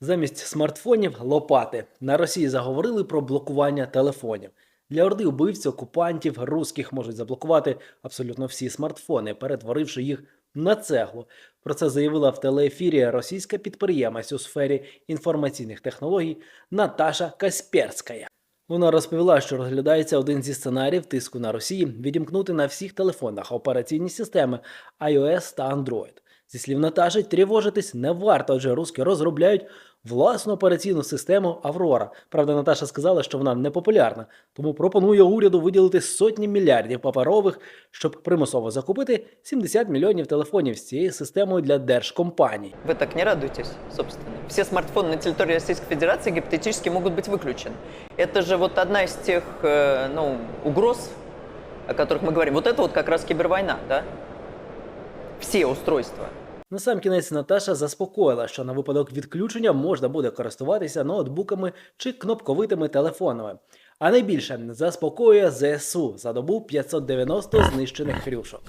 Замість смартфонів лопати. На Росії заговорили про блокування телефонів. Для орди убивців, окупантів, русських можуть заблокувати абсолютно всі смартфони, перетворивши їх на цеглу. Про це заявила в телеефірі російська підприємець у сфері інформаційних технологій Наташа Касперська. Вона розповіла, що розглядається один зі сценаріїв тиску на Росії відімкнути на всіх телефонах операційні системи iOS та Android. Зі слів Наташі, тривожитись не варто, адже руски розробляють власну операційну систему Аврора. Правда, Наташа сказала, що вона не популярна, тому пропонує уряду виділити сотні мільярдів паперових, щоб примусово закупити 70 мільйонів телефонів з цією системою для держкомпаній. Вы так не радуйтесь, собственно. Все смартфоны на территории Российской Федерации гипотетически могут быть выключены. Это же вот одна из тех э, ну, угроз, о которых мы говорим. Вот это вот как раз кибервойна, да? Все устройства. На сам кінець Наташа заспокоїла, що на випадок відключення можна буде користуватися ноутбуками чи кнопковитими телефонами. А найбільше заспокоює ЗСУ за добу 590 знищених хрюшок.